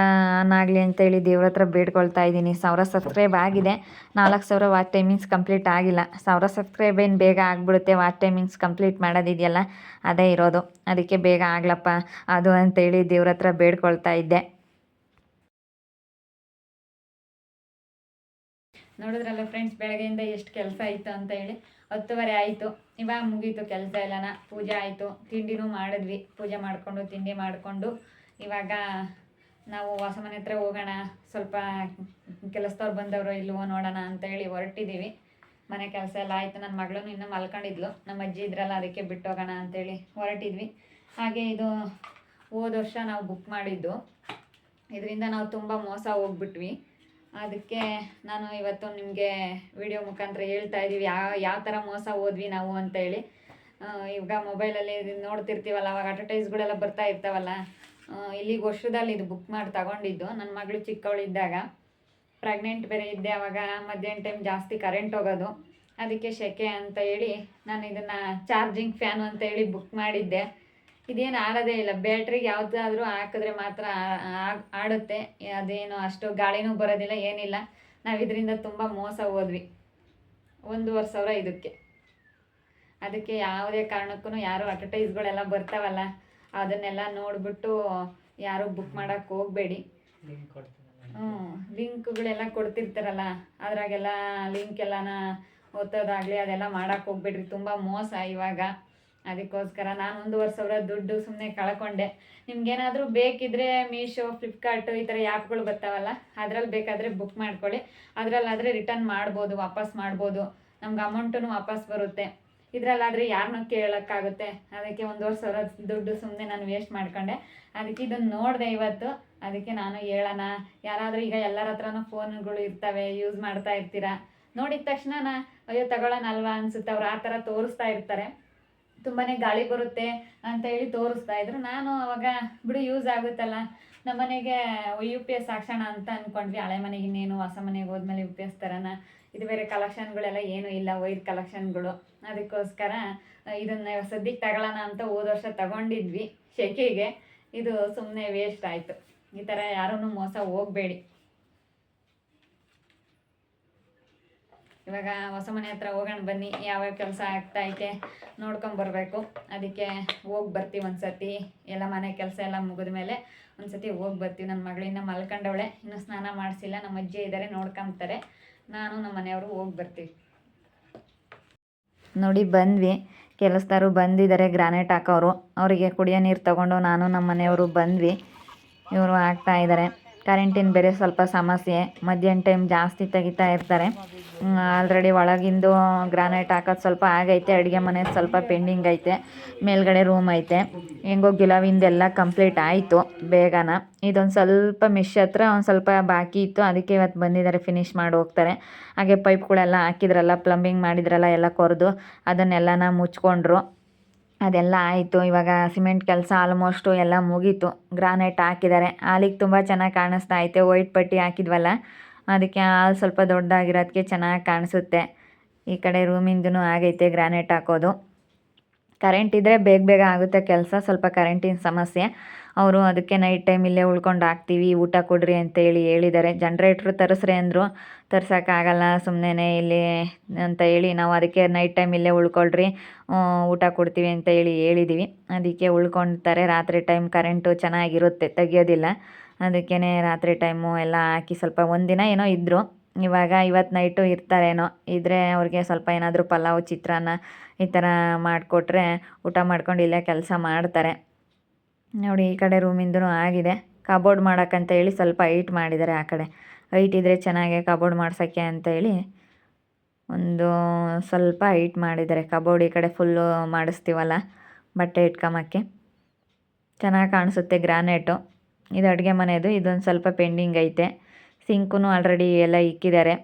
A: ಆಗಲಿ ಅಂತೇಳಿ ದೇವ್ರ ಹತ್ರ ಬೇಡ್ಕೊಳ್ತಾ ಇದ್ದೀನಿ. ಸಾವಿರ ಸಬ್ಸ್ಕ್ರೈಬ್ ಆಗಿದೆ. ನಾಲ್ಕು ಸಾವಿರ ವಾಚ್ ಟೈಮಿಂಗ್ಸ್ ಕಂಪ್ಲೀಟ್ ಆಗಿಲ್ಲ. ಸಾವಿರ ಸಬ್ಸ್ಕ್ರೈಬ್ ಏನು ಬೇಗ ಆಗಿಬಿಡುತ್ತೆ? ವಾಚ್ ಟೈಮಿಂಗ್ಸ್ ಕಂಪ್ಲೀಟ್ ಮಾಡೋದಿದೆಯಲ್ಲ? ಅದೇ ಇರೋದು. ಅದಕ್ಕೆ ಬೇಗ ಆಗ್ಲಪ್ಪ. ಅದು ಅಂತೇಳಿ ದೇವ್ರ ಹತ್ರ ಬೇಡ್ಕೊಳ್ತಾ ಇದ್ದೆ. ನೋಡಿದ್ರಲ್ಲ ಫ್ರೆಂಡ್ಸ್ ಬೆಳಗ್ಗೆಯಿಂದ ಎಷ್ಟು ಕೆಲಸ ಆಯಿತು ಅಂತ ಹೇಳಿ? ಹತ್ತುವರೆ ಆಯಿತು. ಇವಾಗ ಮುಗೀತು ಕೆಲಸ ಎಲ್ಲನ. ಪೂಜೆ ಆಯಿತು. ತಿಂಡಿನೂ ಮಾಡಿದ್ವಿ. ಪೂಜೆ ಮಾಡಿಕೊಂಡು, ತಿಂಡಿ ಮಾಡಿಕೊಂಡು. ಇವಾಗ ನಾವು ಹೊಸ ಮನೆ ಹತ್ರ ಹೋಗೋಣ, ಸ್ವಲ್ಪ ಕೆಲಸದವ್ರು ಬಂದವರು ಇಲ್ವೋ ನೋಡೋಣ ಅಂತ ಹೇಳಿ ಹೊರಟಿದ್ದೀವಿ ಮನೆ ಕೆಲಸ ಎಲ್ಲ ಆಯಿತು ನನ್ನ ಮಗಳೂ ಇನ್ನೂ ಮಲ್ಕೊಂಡಿದ್ಲು. ನಮ್ಮ ಅಜ್ಜಿ ಇದ್ರಲ್ಲ, ಅದಕ್ಕೆ ಬಿಟ್ಟು ಹೋಗೋಣ ಅಂತೇಳಿ ಹೊರಟಿದ್ವಿ. ಹಾಗೆ ಇದು ಹೋದ ವರ್ಷ ನಾವು ಬುಕ್ ಮಾಡಿದ್ದು. ಇದರಿಂದ ನಾವು ತುಂಬ ಮೋಸ ಹೋಗ್ಬಿಟ್ವಿ. ಅದಕ್ಕೆ ನಾನು ಇವತ್ತು ನಿಮಗೆ ವಿಡಿಯೋ ಮುಖಾಂತರ ಹೇಳ್ತಾ ಇದ್ದೀವಿ ಯಾವ ಯಾವ ಥರ ಮೋಸ ಹೋದ್ವಿ ನಾವು ಅಂತೇಳಿ ಇವಾಗ ಮೊಬೈಲಲ್ಲಿ ನೋಡ್ತಿರ್ತೀವಲ್ಲ, ಅವಾಗ ಅಡ್ವರ್ಟೈಸ್ಗಳೆಲ್ಲ ಬರ್ತಾ ಇರ್ತಾವಲ್ಲ ಇಲ್ಲಿಗೆ ವರ್ಷದಲ್ಲಿ ಇದು ಬುಕ್ ಮಾಡಿ ತಗೊಂಡಿದ್ದು. ನನ್ನ ಮಗಳು ಚಿಕ್ಕವಳಿದ್ದಾಗ. ಪ್ರೆಗ್ನೆಂಟ್ ಬೇರೆ ಇದ್ದೆ, ಅವಾಗ ಮಧ್ಯಾಹ್ನ ಟೈಮ್ ಜಾಸ್ತಿ ಕರೆಂಟ್ ಹೋಗೋದು. ಅದಕ್ಕೆ ಸೆಕೆ ಅಂತ ಹೇಳಿ ನಾನು ಇದನ್ನು ಚಾರ್ಜಿಂಗ್ ಫ್ಯಾನು ಅಂತ ಹೇಳಿ ಬುಕ್ ಮಾಡಿದ್ದೆ. ಇದೇನು ಆಡೋದೇ ಇಲ್ಲ. ಬ್ಯಾಟ್ರಿಗೆ ಯಾವುದಾದ್ರೂ ಹಾಕಿದ್ರೆ ಮಾತ್ರ ಆಡುತ್ತೆ. ಅದೇನು ಅಷ್ಟು ಗಾಳಿನೂ ಬರೋದಿಲ್ಲ, ಏನಿಲ್ಲ. ನಾವು ಇದರಿಂದ ತುಂಬ ಮೋಸ ಹೋದ್ವಿ. ಒಂದೂವರೆ ಸಾವಿರ ಇದಕ್ಕೆ. ಅದಕ್ಕೆ ಯಾವುದೇ ಕಾರಣಕ್ಕೂ ಯಾರು ಅಡ್ವರ್ಟೈಸ್ಗಳೆಲ್ಲ ಬರ್ತಾವಲ್ಲ. ಅದನ್ನೆಲ್ಲ ನೋಡಿಬಿಟ್ಟು ಯಾರು ಬುಕ್ ಮಾಡೋಕ್ಕೆ ಹೋಗಬೇಡಿ. ಹ್ಞೂ ಲಿಂಕ್ಗಳೆಲ್ಲ ಕೊಡ್ತಿರ್ತಾರಲ್ಲ ಅದ್ರಾಗೆಲ್ಲ ಲಿಂಕ್ ಎಲ್ಲನ ಒತ್ತೋದಾಗಲಿ ಅದೆಲ್ಲ ಮಾಡೋಕ್ಕೆ ಹೋಗ್ಬೇಡ್ರಿ ತುಂಬ ಮೋಸ ಇವಾಗ. ಅದಕ್ಕೋಸ್ಕರ ನಾನು ಒಂದೂವರೆ ಸಾವಿರ ದುಡ್ಡು ಸುಮ್ಮನೆ ಕಳ್ಕೊಂಡೆ. ನಿಮ್ಗೇನಾದರೂ ಬೇಕಿದ್ರೆ ಮೀಶೋ ಫ್ಲಿಪ್ಕಾರ್ಟು ಈ ಥರ ಆ್ಯಪ್ಗಳು ಬರ್ತಾವಲ್ಲ ಅದ್ರಲ್ಲಿ ಬೇಕಾದರೆ ಬುಕ್ ಮಾಡ್ಕೊಳ್ಳಿ. ಅದರಲ್ಲಾದರೆ ರಿಟರ್ನ್ ಮಾಡ್ಬೋದು ವಾಪಸ್ ಮಾಡ್ಬೋದು. ನಮ್ಗೆ ಅಮೌಂಟೂ ವಾಪಸ್ ಬರುತ್ತೆ. ಇದರಲ್ಲಾದರೆ ಯಾರನ್ನೂ ಕೇಳೋಕ್ಕಾಗುತ್ತೆ. ಅದಕ್ಕೆ ಒಂದೂವರೆ ಸಾವಿರ ದುಡ್ಡು ಸುಮ್ಮನೆ ನಾನು ವೇಸ್ಟ್ ಮಾಡ್ಕೊಂಡೆ. ಅದಕ್ಕೆ ಇದನ್ನು ನೋಡಿದೆ ಇವತ್ತು. ಅದಕ್ಕೆ ನಾನು ಹೇಳೋಣ. ಯಾರಾದರೂ ಈಗ ಎಲ್ಲರ ಹತ್ರನೂ ಫೋನ್ಗಳು ಇರ್ತವೆ ಯೂಸ್ ಮಾಡ್ತಾ ಇರ್ತೀರಾ? ನೋಡಿದ ತಕ್ಷಣ ಅಯ್ಯೋ ತಗೊಳ್ಳೋಣ ಅಲ್ವಾ ಅನ್ಸುತ್ತೆ. ಅವ್ರು ಆ ಥರ ತೋರಿಸ್ತಾ ಇರ್ತಾರೆ. ತುಂಬಾ ಗಾಳಿ ಬರುತ್ತೆ ಅಂತ ಹೇಳಿ ತೋರಿಸ್ತಾ ಇದ್ರು. ನಾನು ಅವಾಗ, ಬಿಡು ಯೂಸ್ ಆಗುತ್ತಲ್ಲ. ನಮ್ಮ ಮನೆಗೆ ಯು ಪಿ ಎಸ್ ಹಾಕ್ಸೋಣ ಅಂತ ಅಂದ್ಕೊಂಡ್ವಿ ಹಳೆ ಮನೆಗೆ ಇನ್ನೇನು, ಹೊಸ ಮನೆಗೆ ಹೋದ್ಮೇಲೆ ಯು ಪಿ ಇದು ಬೇರೆ ಕಲೆಕ್ಷನ್ಗಳೆಲ್ಲ ಏನೂ ಇಲ್ಲ, ವೈರ್ ಕಲೆಕ್ಷನ್ಗಳು ಅದಕ್ಕೋಸ್ಕರ ಇದನ್ನ ಸದ್ಯಕ್ಕೆ ತಗೊಳ್ಳೋಣ ಅಂತ ಹೋದ ವರ್ಷ ತಗೊಂಡಿದ್ವಿ ಶೆಕೆಗೆ. ಇದು ಸುಮ್ಮನೆ ವೇಸ್ಟ್ ಆಯಿತು. ಈ ಥರ ಯಾರೂ ಮೋಸ ಹೋಗಬೇಡಿ. ಇವಾಗ ಹೊಸ ಮನೆ ಹತ್ರ ಹೋಗೋಣ ಬನ್ನಿ, ಯಾವ್ಯಾವ ಕೆಲಸ ಆಗ್ತಾ ಐತೆ ನೋಡ್ಕೊಂಬರ್ಬೇಕು ಅದಕ್ಕೆ ಹೋಗಿ ಬರ್ತೀವಿ ಒಂದ್ಸತಿ ಎಲ್ಲ ಮನೆ ಕೆಲಸ ಎಲ್ಲ ಮುಗಿದ ಮೇಲೆ ಒಂದ್ಸತಿ ಹೋಗಿ ಬರ್ತೀವಿ. ನನ್ನ ಮಗಳಿಂದ ಮಲ್ಕೊಂಡವಳೆ. ಇನ್ನೂ ಸ್ನಾನ ಮಾಡಿಸಿಲ್ಲ. ನಮ್ಮ ಅಜ್ಜಿ ಇದ್ದಾರೆ ನೋಡ್ಕೊಂತಾರೆ. ನಾನು ನಮ್ಮ ಮನೆಯವರು ಹೋಗಿ ಬರ್ತೀವಿ. ನೋಡಿ, ಬಂದ್ವಿ. ಕೆಲಸದಾರು ಬಂದಿದ್ದಾರೆ, ಗ್ರಾನೈಟ್ ಹಾಕೋರು. ಅವರಿಗೆ ಕುಡಿಯೋ ನೀರು ತಗೊಂಡು ನಾನು ನಮ್ಮ ಮನೆಯವರು ಬಂದ್ವಿ. ಇವರು ಹಾಕ್ತಾ ಇದ್ದಾರೆ. ಕರೆಂಟಿನ ಬೇರೆ ಸ್ವಲ್ಪ ಸಮಸ್ಯೆ. ಮಧ್ಯಾಹ್ನ ಟೈಮ್ ಜಾಸ್ತಿ ತೆಗಿತಾ ಇರ್ತಾರೆ. ಆಲ್ರೆಡಿ ಒಳಗಿಂದು ಗ್ರಾನೈಟ್ ಹಾಕೋದು ಸ್ವಲ್ಪ ಆಗೈತೆ. ಅಡುಗೆ ಮನೆ ಸ್ವಲ್ಪ ಪೆಂಡಿಂಗ್ ಐತೆ. ಮೇಲ್ಗಡೆ ರೂಮ್ ಐತೆ. ಹೆಂಗೋ ಗಿಲವಿಂದೆಲ್ಲ ಕಂಪ್ಲೀಟ್ ಆಯಿತು ಬೇಗನ. ಇದೊಂದು ಸ್ವಲ್ಪ ಮಿಶ್ ಹತ್ರ ಒಂದು ಸ್ವಲ್ಪ ಬಾಕಿ ಇತ್ತು. ಅದಕ್ಕೆ ಇವತ್ತು ಬಂದಿದ್ದಾರೆ ಫಿನಿಶ್ ಮಾಡಿ ಹೋಗ್ತಾರೆ. ಹಾಗೆ ಪೈಪ್ಗಳೆಲ್ಲ ಹಾಕಿದ್ರಲ್ಲ ಪ್ಲಂಬಿಂಗ್ ಮಾಡಿದ್ರಲ್ಲ, ಎಲ್ಲ ಕೊರೆದು. ಅದನ್ನೆಲ್ಲನ ಮುಚ್ಕೊಂಡ್ರು. ಅದೆಲ್ಲ ಆಯಿತು. ಇವಾಗ ಸಿಮೆಂಟ್ ಕೆಲಸ ಆಲ್ಮೋಸ್ಟು ಎಲ್ಲ ಮುಗೀತು. ಗ್ರಾನೈಟ್ ಹಾಕಿದ್ದಾರೆ. ಹಾಲಿಗೆ ತುಂಬ ಚೆನ್ನಾಗಿ ಕಾಣಿಸ್ತಾ ಐತೆ. ವೈಟ್ ಪಟ್ಟಿ ಹಾಕಿದ್ವಲ್ಲ? ಅದಕ್ಕೆ ಹಾಲು ಸ್ವಲ್ಪ ದೊಡ್ಡದಾಗಿರೋದಕ್ಕೆ ಚೆನ್ನಾಗಿ ಕಾಣಿಸುತ್ತೆ. ಈ ಕಡೆ ರೂಮಿಂದೂ ಆಗೈತೆ ಗ್ರಾನೈಟ್ ಹಾಕೋದು. ಕರೆಂಟ್ ಇದ್ದರೆ ಬೇಗ ಬೇಗ ಆಗುತ್ತೆ ಕೆಲಸ, ಸ್ವಲ್ಪ ಕರೆಂಟಿನ ಸಮಸ್ಯೆ. ಅವರು ಅದಕ್ಕೆ ನೈಟ್ ಟೈಮ್ ಇಲ್ಲೇ ಉಳ್ಕೊಂಡು ಹಾಕ್ತೀವಿ, ಊಟ ಕೊಡ್ರಿ ಅಂತೇಳಿ ಹೇಳಿದ್ದಾರೆ. ಜನ್ರೇಟ್ರು ತರಿಸ್ರಿ ಅಂದರು ತರ್ಸೋಕ್ಕಾಗಲ್ಲ ಸುಮ್ಮನೆ ಇಲ್ಲಿ ಅಂತ ಹೇಳಿ ನಾವು ಅದಕ್ಕೆ ನೈಟ್ ಟೈಮ್ ಇಲ್ಲೇ ಉಳ್ಕೊಳ್ರಿ ಊಟ ಕೊಡ್ತೀವಿ ಅಂತ ಹೇಳಿ ಹೇಳಿದ್ದೀವಿ ಅದಕ್ಕೆ ಉಳ್ಕೊಳ್ತಾರೆ, ರಾತ್ರಿ ಟೈಮ್ ಕರೆಂಟು ಚೆನ್ನಾಗಿರುತ್ತೆ, ತೆಗಿಯೋದಿಲ್ಲ. ಅದಕ್ಕೇ ರಾತ್ರಿ ಟೈಮು ಎಲ್ಲ ಹಾಕಿ ಸ್ವಲ್ಪ ಒಂದಿನ ಏನೋ ಇದ್ದರು ಇವಾಗ ಇವತ್ತು ನೈಟು ಇರ್ತಾರೇನೋ ಇದ್ದರೆ ಅವ್ರಿಗೆ ಸ್ವಲ್ಪ ಏನಾದರೂ ಪಲಾವ್, ಚಿತ್ರಾನ್ನ ಈ ಥರ ಮಾಡಿಕೊಟ್ರೆ ಊಟ ಮಾಡ್ಕೊಂಡು ಇಲ್ಲೇ ಕೆಲಸ ಮಾಡ್ತಾರೆ. ನೋಡಿ, ಈ ಕಡೆ ರೂಮಿಂದೂ ಆಗಿದೆ. ಕಬೋರ್ಡ್ ಮಾಡೋಕ್ಕಂತ ಹೇಳಿ ಸ್ವಲ್ಪ ಹೈಟ್ ಮಾಡಿದ್ದಾರೆ ಆ ಕಡೆ. ಹೈಟ್ ಇದ್ದರೆ ಚೆನ್ನಾಗೆ ಕಬೋರ್ಡ್ ಮಾಡ್ಸೋಕ್ಕೆ ಅಂತ ಹೇಳಿ ಒಂದು ಸ್ವಲ್ಪ ಹೈಟ್ ಮಾಡಿದ್ದಾರೆ. ಕಬೋರ್ಡ್ ಈ ಕಡೆ ಫುಲ್ಲು ಮಾಡಿಸ್ತೀವಲ್ಲ, ಬಟ್ಟೆ ಇಟ್ಕೊಂಬಕ್ಕೆ ಚೆನ್ನಾಗಿ ಕಾಣಿಸುತ್ತೆ ಗ್ರಾನೇಟು ಇದು ಅಡುಗೆ ಮನೆಯದು ಇದೊಂದು ಸ್ವಲ್ಪ ಪೆಂಡಿಂಗ್ ಐತೆ. ಸಿಂಕು ಆಲ್ರೆಡಿ ಎಲ್ಲ ಇಕ್ಕಿದ್ದಾರೆ.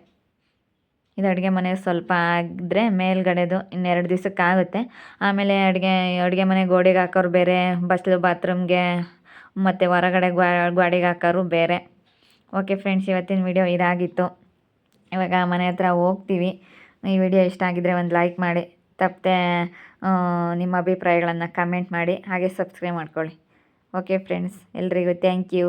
A: ಇದು ಅಡುಗೆ ಮನೆ ಸ್ವಲ್ಪ ಆಗಿದ್ರೆ ಮೇಲ್ಗಡೆದು ಇನ್ನೆರಡು ದಿವಸಕ್ಕಾಗುತ್ತೆ ಆಮೇಲೆ ಅಡುಗೆ ಅಡುಗೆ ಮನೆ ಗೋಡೆಗೆ ಹಾಕೋರು ಬೇರೆ, ಬಸ್ಲು ಬಾತ್ರೂಮ್ಗೆ ಮತ್ತು ಹೊರಗಡೆ ಗೋಡೆಗೆ ಹಾಕೋರು ಬೇರೆ. ಓಕೆ ಫ್ರೆಂಡ್ಸ್ ಇವತ್ತಿನ ವಿಡಿಯೋ ಇದಾಗಿತ್ತು. ಇವಾಗ ಮನೆ ಹತ್ರ ಹೋಗ್ತೀವಿ. ಈ ವಿಡಿಯೋ ಇಷ್ಟ ಆಗಿದ್ದರೆ ಒಂದು ಲೈಕ್ ಮಾಡಿ, ತಪ್ಪದೆ ನಿಮ್ಮ ಅಭಿಪ್ರಾಯಗಳನ್ನು ಕಮೆಂಟ್ ಮಾಡಿ, ಹಾಗೆ ಸಬ್ಸ್ಕ್ರೈಬ್ ಮಾಡ್ಕೊಳ್ಳಿ. ಓಕೆ ಫ್ರೆಂಡ್ಸ್ ಎಲ್ರಿಗೂ ಥ್ಯಾಂಕ್ ಯು